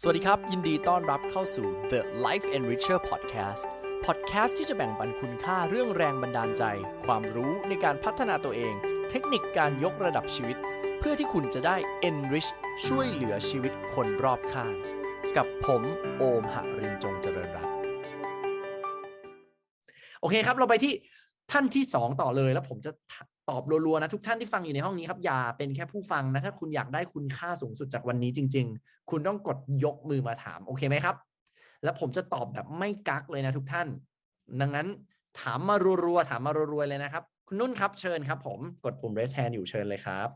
สวัสดีครับ ยินดีต้อนรับเข้าสู่ The Life Enricher Podcast Podcast ที่จะแบ่งปันคุณค่าเรื่องแรงบันดาลใจ ความรู้ในการพัฒนาตัวเอง เทคนิคการยกระดับชีวิต เพื่อที่คุณจะได้ enrich ช่วยเหลือชีวิตคนรอบข้าง กับผมโอมหรินจงเจริญรัตน์โอเคครับ เราไปที่ ท่านที่2ต่อเลย แล้วผมจะตอบรัวๆนะทุกท่านที่ฟังอยู่ในห้องนี้ครับอย่าเป็นแค่ผู้ฟังนะถ้าคุณอยากได้คุณค่าสูงสุดจากวันนี้จริง ๆ คุณต้องกดยกมือมาถามโอเคไหมครับ แล้วผมจะตอบแบบไม่กักเลยนะทุกท่าน ดังนั้นถามมารัวๆถามมารัวๆเลยนะครับ คุณนุ่นครับเชิญครับ ผมกดปุ่ม raise hand อยู่เชิญเลยครับ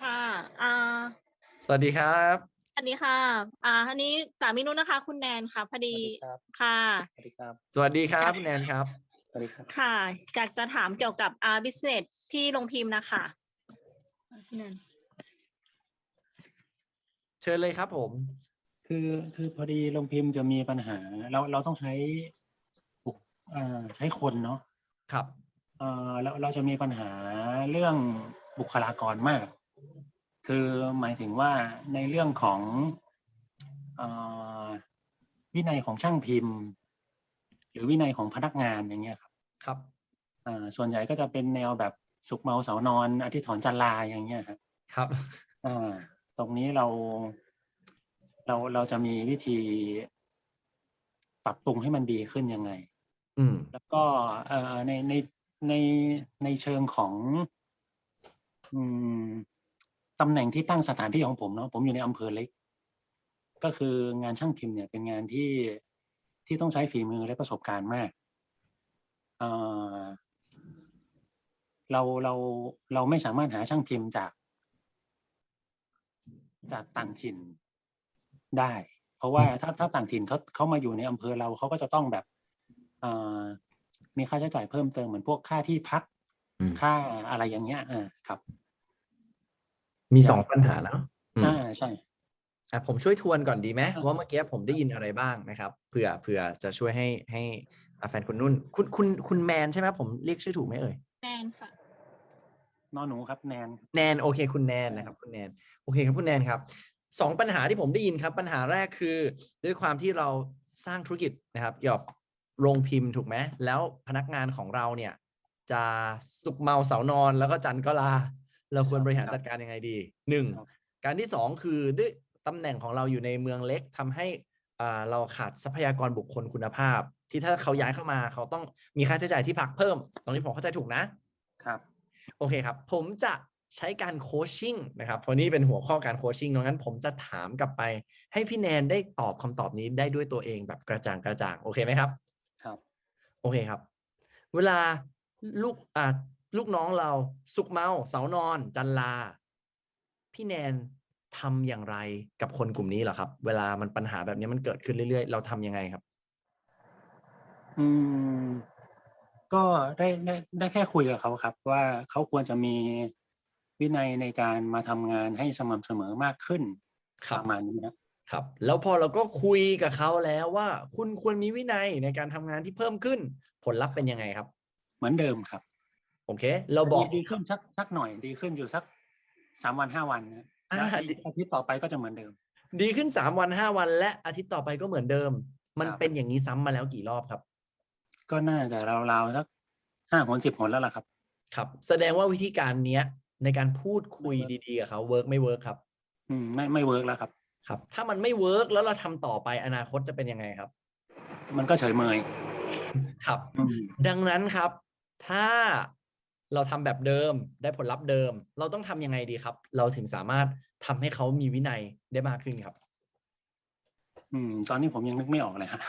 ค่ะอ่าสวัสดีครับอันนี้ค่ะ อ่าอันนี้สามีนุ่นนะคะ คุณแนนค่ะ พอดี ค่ะ สวัสดีครับ สวัสดีครับคุณแนนครับส วัสดีครับค่ะ อยากจะถามเกี่ยวกับอ่า business ที่ลงพิมพ์นะคะพี่แนนเชิญเลยครับผม คือคือพอดีโรงพิมพ์จะมีปัญหา เราเราต้องใช้บุคอ่าใช้คนเนาะครับ เอ่อเราเราจะมีปัญหาเรื่องบุคลากรมาก คือหมายถึงว่าในเรื่องของเอ่อวินัยของช่างพิมพ์ หรือวินัยของพนักงานอย่างเงี้ยครับ ครับอ่าส่วนใหญ่ก็จะเป็นแนวแบบสุกเมาเสานอนอาทิตย์ถอนจันลาอย่างเงี้ยครับครับอ่าตรงนี้เรา เราเราจะมีวิธี ปรับปรุงให้มันดีขึ้นยังไง อืม แล้วก็เอ่อในในในในเชิงของ อืมตำแหน่งที่ตั้งสถานที่ของผมเนาะผมอยู่ในอำเภอเล็ก ก็คืองานช่างพิมพ์เนี่ยเป็นงานที่ที่ต้องใช้ฝีมือและประสบการณ์มาก เอ่อเราเราเราไม่สามารถหาช่างพิมพ์จาก จากต่างถิ่นได้ เพราะว่าถ้าถ้าต่างถิ่นเขาเขามาอยู่ในอำเภอเราเขาก็จะต้องแบบเอ่อมีค่าใช้จ่ายเพิ่มเติมเหมือนพวกค่าที่พักอืมค่าอะไรอย่างเงี้ยอ่าครับ มีสองปัญหาแล้วอืมอ่าใช่อะผมช่วยทวนก่อนดีไหมอะว่าเมื่อกี้ผมได้ยินอะไรบ้างนะครับเผื่อเผื่อจะช่วยให้ให้อะ แฟนคุณนุ่น คุณคุณคุณแมนใช่ไหมผมเรียกชื่อถูกไหมเอ่ยแนนค่ะนอนหนูครับแนนแนนโอเค คุณแนนนะครับ คุณแนนโอเคครับคุณแนนครับสองปัญหาที่ผมได้ยินครับ ปัญหาแรกคือ ด้วยความที่เราสร้างธุรกิจนะครับเกี่ยวกับโรงพิมพ์ถูกไหมแล้วพนักงานของเราเนี่ย จะสุกเมาเสานอนแล้วก็จันทร์ก็ลา เราควรบริหารจัดการยังไงดีหนึ่งครับการที่สองคือด้วยตำแหน่งของเราอยู่ในเมืองเล็กทำให้อ่าเราขาดทรัพยากรบุคคลคุณภาพ ที่ถ้าเขาย้ายเข้ามาเขาต้องมีค่าใช้จ่ายที่พักเพิ่ม ตรงนี้ผมเข้าใจถูกนะครับ โอเคครับ ผมจะใช้การโคชชิ่งนะครับ เพราะนี่เป็นหัวข้อการโคชชิ่งดังนั้นผมจะถามกลับไป ให้พี่แนนได้ตอบคำตอบนี้ได้ด้วยตัวเองแบบกระจ่างกระจ่างโอเคไหมครับ ครับ โอเคครับ เวลาลูกอ่าลูกน้องเราสุกเมาเสานอน จันลา พี่แนนทำอย่างไรกับคนกลุ่มนี้เหรอครับ เวลามันปัญหาแบบนี้มันเกิดขึ้นเรื่อยๆ เราทำยังไงครับ อืม ก็ได้ได้ได้แค่คุยกับเขาครับ ว่าเขาควรจะมีวินัยในการมาทำงานให้สม่ำเสมอมากขึ้นครัปบระมาณนี้นะครับ แล้วพอเราก็คุยกับเขาแล้วว่า คุณควรมีวินัยในการทำงานที่เพิ่มขึ้น ผลลัพธ์เป็นยังไงครับ เหมือนเดิมครับโอเค เราบอก ดีดีขึ้นสักสักหน่อยดีขึ้นอยู่สักสามวันห้าวันนะอ่า แล้วดีอาทิตย์ต่อไปก็จะเหมือนเดิม ดีขึ้นสามวันห้าวัน และอาทิตย์ต่อไปก็เหมือนเดิม มันครับ เป็นอย่างนี้ซ้ำมาแล้วกี่รอบครับ ก็น่าจะราวๆสักห้าหนสิบหนแล้วล่ะครับ ครับ แสดงว่าวิธีการเนี้ย ในการพูดคุยดีๆกับเขาเวิร์กไม่เวิร์กครับ อืมไม่ไม่เวิร์กแล้วครับ ครับ ถ้ามันไม่เวิร์กแล้วเราทำต่อไปอนาคตจะเป็นยังไงครับ มันก็เฉยเมยครับอืมดังนั้นครับ ถ้าเราทำแบบเดิมได้ผลลัพธ์เดิม เราต้องทำยังไงดีครับ เราถึงสามารถทำให้เขามีวินัยได้มากขึ้นครับ อืม ตอนนี้ผมยังนึกไม่ออกเลยฮะ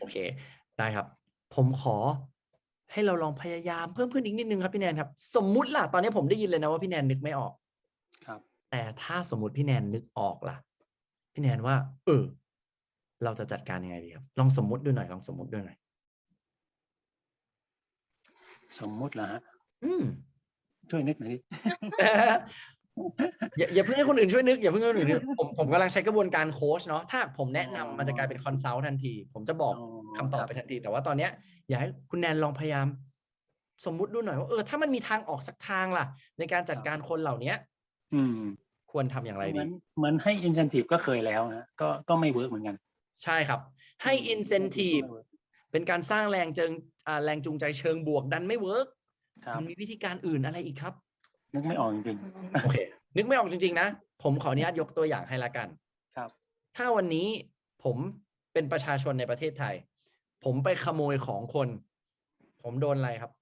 โอเค ได้ครับ ผมขอให้เราลองพยายามเพิ่มขึ้นอีกนิดนึงครับพี่แนนครับ สมมุติล่ะตอนนี้ผมได้ยินเลยนะว่าพี่แนนนึกไม่ออก ครับ แต่ถ้าสมมติพี่แนนนึกออกล่ะ พี่แนนว่า เออ เราจะจัดการยังไงดีครับ ลองสมมุติดูหน่อยลองสมมุติดูหน่อยสมมุติละฮะอืมช่วยนึกหน่อยดิ อย่าอย่าเพิ่งให้คนอื่นช่วยนึกอย่าเพิ่งให้คนอื่นนึกผมผมกำลังใช้กระบวนการโค้ชเนาะถ้าผมแนะนำมันจะกลายเป็นคอนซัลท์ทันที ผมจะบอก คำตอบไปทันที แต่ว่าตอนเนี้ยอยากให้คุณแนนลองพยายาม สมมุติดูหน่อยว่าเออถ้ามันมีทางออกสักทางล่ะ ในการจัดการคนเหล่าเนี้ย อืม ควรทำอย่างไรเหมืดีอนเหมือนให้ incentive ก็เคยแล้วนะก็ก็ไม่เวิร์กเหมือนกัน ใช่ครับ ให้ incentive ไม่ work เป็นการสร้างแรงเจิงอ่าแรงจูงใจเชิงบวกดันไม่เวิร์กครับมันมีวิธีการอื่นอะไรอีกครับ นึกไม่ออกจริงโอเค นึกไม่ออกจริง ๆ นะ ผมขออนุญาตยกตัวอย่างให้ละกันๆครับ ถ้าวันนี้ผมเป็นประชาชนในประเทศไทย ผมไปขโมยของคน ผมโดนอะไรครับ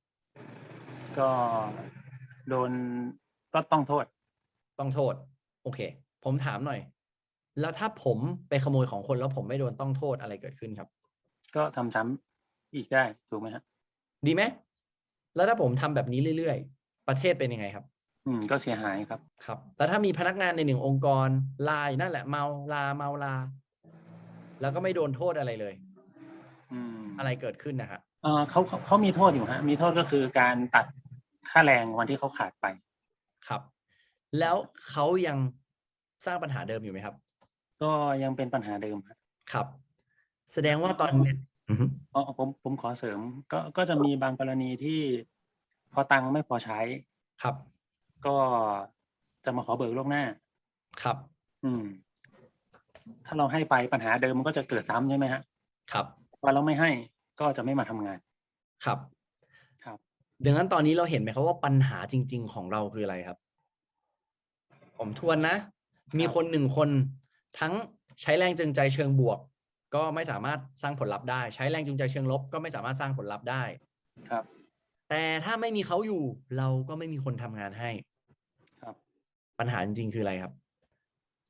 ก็โดนก็ต้องโทษ ต้องโทษ โอเค ผมถามหน่อย แล้วถ้าผมไปขโมยของคนแล้วผมไม่โดนต้องโทษอะไรเกิดขึ้นครับ ก็ทำซ้ำอีกได้ถูกไหมฮะดีไหมแล้วถ้าผมทำแบบนี้เรื่อยๆ ประเทศเป็นยังไงครับ อืม ก็เสียหายครับ ครับแต่ถ้ามีพนักงานในหนึ่งองค์กรลายนั่นแหละเมาลาเมาลา แล้วก็ไม่โดนโทษอะไรเลย อืมอะไรเกิดขึ้นนะฮะเออเขาเขาเขามีโทษอยู่ฮะ มีโทษก็คือการตัดค่าแรงวันที่เขาขาดไป ครับ แล้วเขายังสร้างปัญหาเดิมอยู่ไหมครับ ก็ยังเป็นปัญหาเดิมฮะครับ แสดงว่าตอนเนี้ยอือฮึอ๋อผมผมขอเสริม ก็ก็จะมีบางกรณีที่พอตังค์ไม่พอใช้ครับ ก็จะมาขอเบิกล่วงหน้า ครับ อืม ถ้าเราให้ไปปัญหาเดิมมันก็จะเกิดซ้ำใช่ไหมฮะ ครับ พอเราไม่ให้ก็จะไม่มาทำงาน ครับครับดังนั้นตอนนี้เราเห็นไหมครับว่าปัญหาจริง ๆ ของเราคืออะไรครับ ผมทวนนะ มีคนหนึ่งคนทั้งใช้แรงจูงใจเชิงบวก ก็ไม่สามารถสร้างผลลัพธ์ได้ ใช้แรงจูงใจเชิงลบ ก็ไม่สามารถสร้างผลลัพธ์ได้ครับ แต่ถ้าไม่มีเขาอยู่เราก็ไม่มีคนทำงานให้ ครับ ปัญหาจริงๆคืออะไรครับ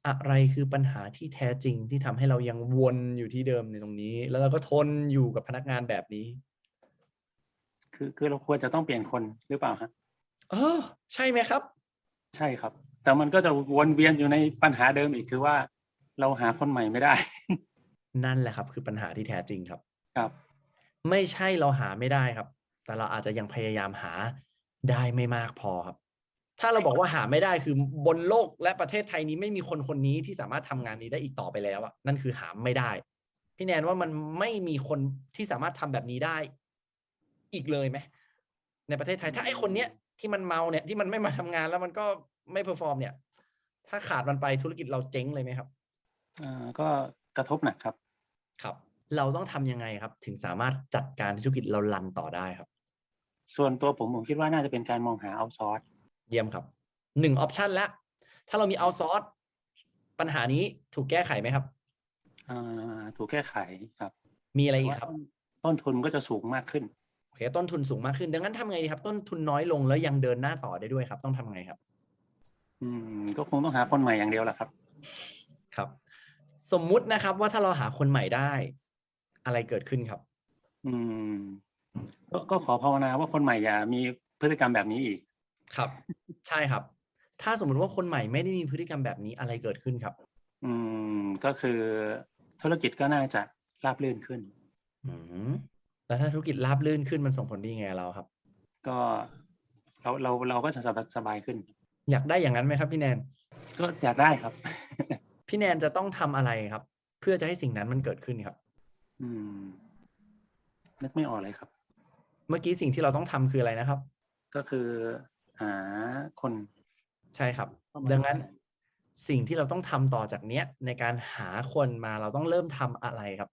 อะไรคือปัญหาที่แท้จริงที่ทำให้เรายังวนอยู่ที่เดิมในตรงนี้ แล้วเราก็ทนอยู่กับพนักงานแบบนี้ คือคือเราควรจะต้องเปลี่ยนคนหรือเปล่าฮะเออใช่ไหมครับ ใช่ครับ แต่มันก็จะวนเวียนอยู่ในปัญหาเดิมอีกคือว่า เราหาคนใหม่ไม่ได้ นั่นแหละครับ คือปัญหาที่แท้จริงครับ ครับ ไม่ใช่เราหาไม่ได้ครับ แต่เราอาจจะยังพยายามหาได้ไม่มากพอครับ ถ้าเราบอกว่าหาไม่ได้คือบนโลกและประเทศไทยนี้ไม่มีคนคนนี้ที่สามารถทำงานนี้ได้อีกต่อไปแล้วอะนั่นคือหาไม่ได้ พี่แนนว่ามันไม่มีคนที่สามารถทำแบบนี้ได้ อีกเลยไหมในประเทศไทย ถ้าไอ้คนเนี้ยที่มันเมาเนี่ยที่มันไม่มาทำงานแล้วมันก็ไม่เพอร์ฟอร์มเนี่ย ถ้าขาดมันไปธุรกิจเราเจ๊งเลยไหมครับอ่าก็กระทบหนักครับ ครับ เราต้องทำยังไงครับ ถึงสามารถจัดการธุรกิจเราลันต่อได้ครับ ส่วนตัวผมผมคิดว่าน่าจะเป็นการมองหาเอาซอร์ส เยี่ยมครับหนึ่งออปชันแล้ว ถ้าเรามีเอาซอร์สปัญหานี้ถูกแก้ไขไหมครับอ่าถูกแก้ไขครับ มีอะไรอีกครับ ต้นทุนก็จะสูงมากขึ้นโอเคต้นทุนสูงมากขึ้น ดังนั้นทำไงดีครับ ต้นทุนน้อยลงแล้วยังเดินหน้าต่อได้ด้วยครับ ต้องทำไงครับ อืม ก็คงต้องหาคนใหม่อย่างเดียวแหละครับ ครับ สมมุตินะครับ ว่าถ้าเราหาคนใหม่ได้ อะไรเกิดขึ้นครับ อืมก็ก็ขอภาวนาว่าคนใหม่อย่ามีพฤติกรรมแบบนี้อีก ครับ ใช่ครับ ถ้าสมมติว่าคนใหม่ไม่ได้มีพฤติกรรมแบบนี้อะไรเกิดขึ้นครับ อืมก็คือธุรกิจก็น่าจะราบรื่นขึ้น อืมแล้วถ้าธุรกิจราบรื่นขึ้นมันส่งผลดีไงกับเราครับ ก็เราเราเราก็จะสบายสบายขึ้น อยากได้อย่างนั้นไหมครับ พี่แนน ก็อยากได้ครับ พี่แนนจะต้องทำอะไรครับ เพื่อจะให้สิ่งนั้นมันเกิดขึ้นครับ อืมนึกไม่ออกเลยครับ เมื่อกี้สิ่งที่เราต้องทำคืออะไรนะครับ ก็คือ หาคนใช่ครับเข้ามาดังนั้นสิ่งที่เราต้องทำต่อจากเนี้ย ในการหาคนมาเราต้องเริ่มทำอะไรครับ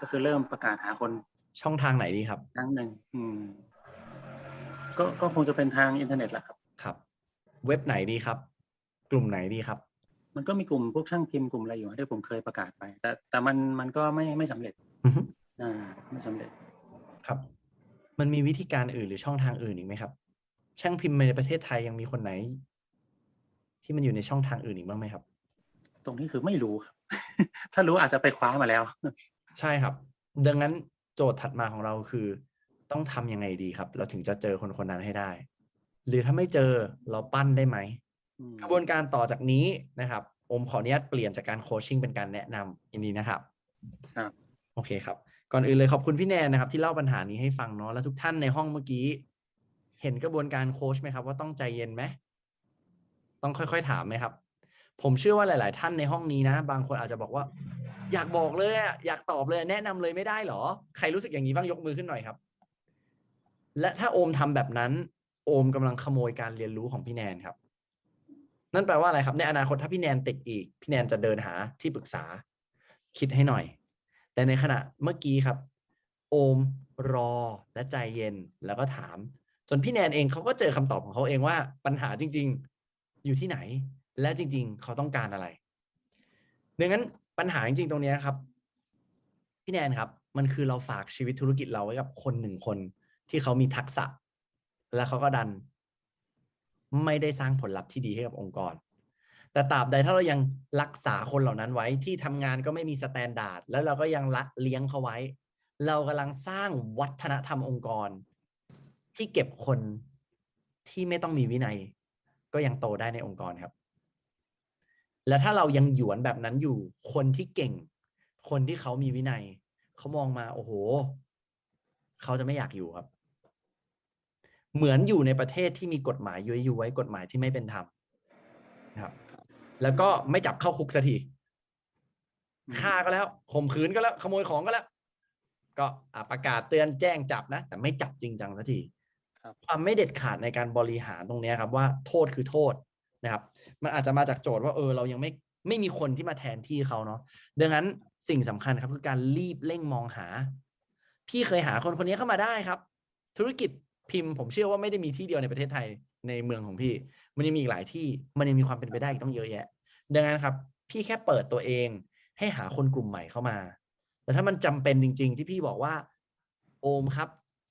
ก็คือเริ่มประกาศหาคนช่องทางไหนดีครับครั้งหนึ่งอืม ก็ก็คงจะเป็นทางอินเทอร์เน็ตแหละครับครับ เว็บไหนดีครับ กลุ่มไหนดีครับ มันก็มีกลุ่มพวกช่างพิมพ์กลุ่มอะไรอยู่ที่ผมเคยประกาศไป แต่แต่มันมันก็ไม่ไม่สำเร็จอือฮึอ่าไม่สำเร็จครับ มันมีวิธีการอื่นหรือช่องทางอื่นอีกไหมครับ ช่างพิมพ์ในประเทศไทยยังมีคนไหน ที่มันอยู่ในช่องทางอื่นอีกบ้างไหมครับ ตรงนี้คือไม่รู้ครับ ถ้ารู้อาจจะไปคว้ามาแล้ว ใช่ครับ ดังนั้นโจทย์ถัดมาของเราคือ ต้องทำยังไงดีครับ เราถึงจะเจอคนคนนั้นให้ได้ หรือถ้าไม่เจอเราปั้นได้ไหมอืมกระบวนการต่อจากนี้นะครับโอมขออนุญาตเปลี่ยนจากการโคชชิ่งเป็นการแนะนำยินดีนะครับครับ โอเคครับ ก่อนอื่นเลยขอบคุณพี่แนนนะครับ ที่เล่าปัญหานี้ให้ฟังเนาะแล้วทุกท่านในห้องเมื่อกี้ เห็นกระบวนการโค้ชไหมครับ ว่าต้องใจเย็นไหมต้องค่อยๆถามไหมครับ ผมเชื่อว่าหลาย ๆ ท่านในห้องนี้นะ บางคนอาจจะบอกว่า อยากบอกเลยอยากตอบเลยแนะนำเลยไม่ได้หรอ ใครรู้สึกอย่างนี้บ้างยกมือขึ้นหน่อยครับ และถ้าโอมทำแบบนั้น โอมกำลังขโมยการเรียนรู้ของพี่แนนครับ นั่นแปลว่าอะไรครับ ในอนาคตถ้าพี่แนนติดอีก พี่แนนจะเดินหาที่ปรึกษา คิดให้หน่อย แต่ในขณะเมื่อกี้ครับ โอมรอและใจเย็นแล้วก็ถาม จนพี่แนนเองเขาก็เจอคำตอบของเขาเองว่าปัญหาจริง ๆ อยู่ที่ไหน และจริง ๆ เขาต้องการอะไรดังนั้นปัญหาจริงๆตรงนี้ครับ พี่แนนครับ มันคือเราฝากชีวิตธุรกิจเราไว้กับคนหนึ่งคนที่เขามีทักษะ และเขาก็ดัน ไม่ได้สร้างผลลัพธ์ที่ดีให้กับองค์กร แต่ตราบใดถ้าเรายังรักษาคนเหล่านั้นไว้ที่ทำงานก็ไม่มีสแตนดาร์ดแล้วเราก็ยังละเลี้ยงเขาไว้ เรากำลังสร้างวัฒนธรรมองค์กร ที่เก็บคนที่ไม่ต้องมีวินัย ก็ยังโตได้ในองค์กรครับ และถ้าเรายังหยวนแบบนั้นอยู่คนที่เก่ง คนที่เขามีวินัย เขามองมาโอ้โห เขาจะไม่อยากอยู่ครับ เหมือนอยู่ในประเทศที่มีกฎหมายย้อยย้วยกฎหมายที่ไม่เป็นธรรมนะครับ แล้วก็ไม่จับเข้าคุกสักทีฆ่าก็แล้วข่มขืนก็แล้ว ขโมยของก็แล้ว ก็ประกาศเตือนแจ้งจับนะ แต่ไม่จับจริงจังสักที ความไม่เด็ดขาดในการบริหารตรงนี้ครับ ว่าโทษคือโทษนะครับ มันอาจจะมาจากโจทย์ว่าเออเรายังไม่ไม่มีคนที่มาแทนที่เขาเนาะดังนั้นสิ่งสำคัญครับคือการรีบเร่งมองหา พี่เคยหาคนคนนี้เข้ามาได้ครับ ธุรกิจพิมพ์ผมเชื่อว่าไม่ได้มีที่เดียวในประเทศไทยในเมืองของพี่ มันยังมีอีกหลายที่มันยังมีความเป็นไปได้อีกต้องเยอะแยะ ดังนั้นครับ พี่แค่เปิดตัวเอง ให้หาคนกลุ่มใหม่เข้ามา แต่ถ้ามันจำเป็นจริง ๆ ที่พี่บอกว่า โอมครับ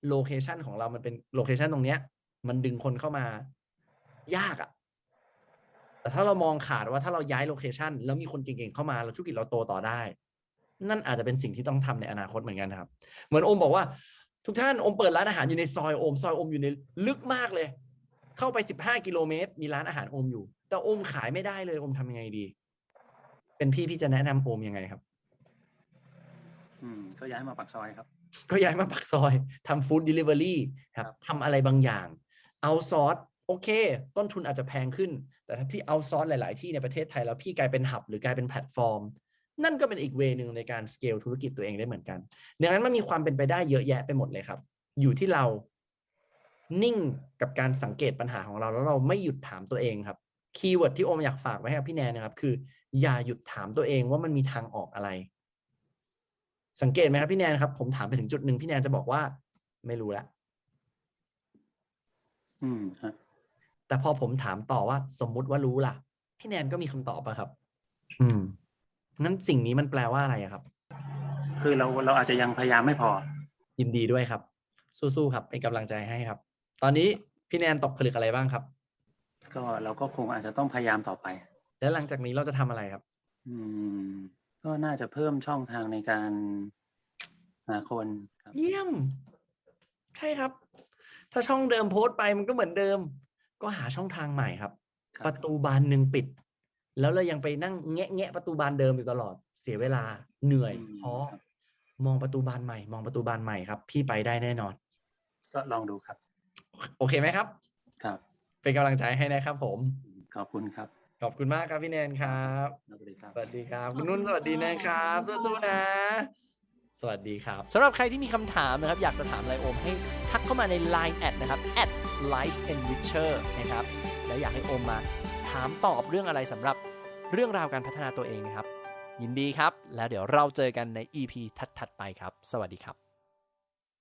โลเคชันของเรามันเป็นโลเคชันตรงเนี้ย มันดึงคนเข้ามายากอะแต่ถ้าเรามองขาดว่าถ้าเราย้ายโลเคชันแล้วมีคนเก่งๆเข้ามาแล้วธุรกิจเราโตต่อได้ นั่นอาจจะเป็นสิ่งที่ต้องทำในอนาคตเหมือนกันนะครับ เหมือนโอมบอกว่า ทุกท่านโอมเปิดร้านอาหารอยู่ในซอยโอมซอยโอมอยู่ในลึกมากเลย เข้าไปสิบห้ากิโลเมตร มีร้านอาหารโอมอยู่ แต่โอมขายไม่ได้เลยโอมทำยังไงดี เป็นพี่พี่จะแนะนำโอมยังไงครับ อืมก็ย้ายมาปากซอยครับ ก็ย้ายมาปักซอยทำฟู้ดเดลิเวอรี่ครับครับทำอะไรบางอย่างเอาซอร์สโอเค ต้นทุนอาจจะแพงขึ้น แต่ถ้าพี่เอาซอร์สหลาย ๆ ที่ในประเทศไทยแล้วพี่กลายเป็นหับหรือกลายเป็นแพลตฟอร์ม นั่นก็เป็นอีกเวนึงในการสเกลธุรกิจตัวเองได้เหมือนกันดังนั้นมันมีความเป็นไปได้เยอะแยะไปหมดเลยครับ อยู่ที่เรานิ่งกับการสังเกตปัญหาของเราแล้วเราไม่หยุดถามตัวเองครับคีย์เวิร์ดที่โอมอยากฝากไว้ให้กับพี่แนนนะครับ คือ อย่าหยุดถามตัวเองว่ามันมีทางออกอะไร สังเกตไหมครับพี่แนนครับ ผมถามไปถึงจุดหนึ่งพี่แนนจะบอกว่า ไม่รู้ละอืมฮะแต่พอผมถามต่อว่า สมมุติว่ารู้ล่ะ พี่แนนก็มีคำตอบอะครับ อืมงั้นสิ่งนี้มันแปลว่าอะไรอะครับ คือเราเราอาจจะยังพยายามไม่พอ ยินดีด้วยครับ สู้ๆครับเป็นกำลังใจให้ครับ ตอนนี้พี่แนนตกผลึกอะไรบ้างครับ ก็เราก็คงอาจจะต้องพยายามต่อไป แล้วหลังจากนี้เราจะทำอะไรครับ อืม ก็น่าจะเพิ่มช่องทางในการหาคนครับ เยี่ยม ใช่ครับ ถ้าช่องเดิมโพสต์ไปมันก็เหมือนเดิม ก็หาช่องทางใหม่ครับคปรับระตูบานหนึ่งปิด แล้วเรายังไปนั่งแงะแงะประตูบานเดิมอยู่ตลอดเสียเวลาเหนื่อยอืม ท้อครับมองประตูบานใหม่ มองประตูบานใหม่ครับ พี่ไปได้แน่นอน ก็ลองดูครับ โอเคไหมครับ ครับ เป็นกำลังใจให้นะครับผม ขอบคุณครับข อบคุณมากครับพี่แนนครับ สวัสดีครับ สวัสดีครับขอบคุคุณณนุ่นสวัสดีค่ะนะครับ สู้ๆนะ สวัสดีครับสำหรับใครที่มีคำถามนะครับ อยากจะถามอะไรโอมให้ทักเข้ามาใน Line แอดนะครับ at life enricher นะครับ แล้วอยากให้โอมมาถามตอบเรื่องอะไรสำหรับเรื่องราวการพัฒนาตัวเองนะครับ ยินดีครับ แล้วเดี๋ยวเราเจอกันใน EP ถัดๆไปครับ สวัสดีครับ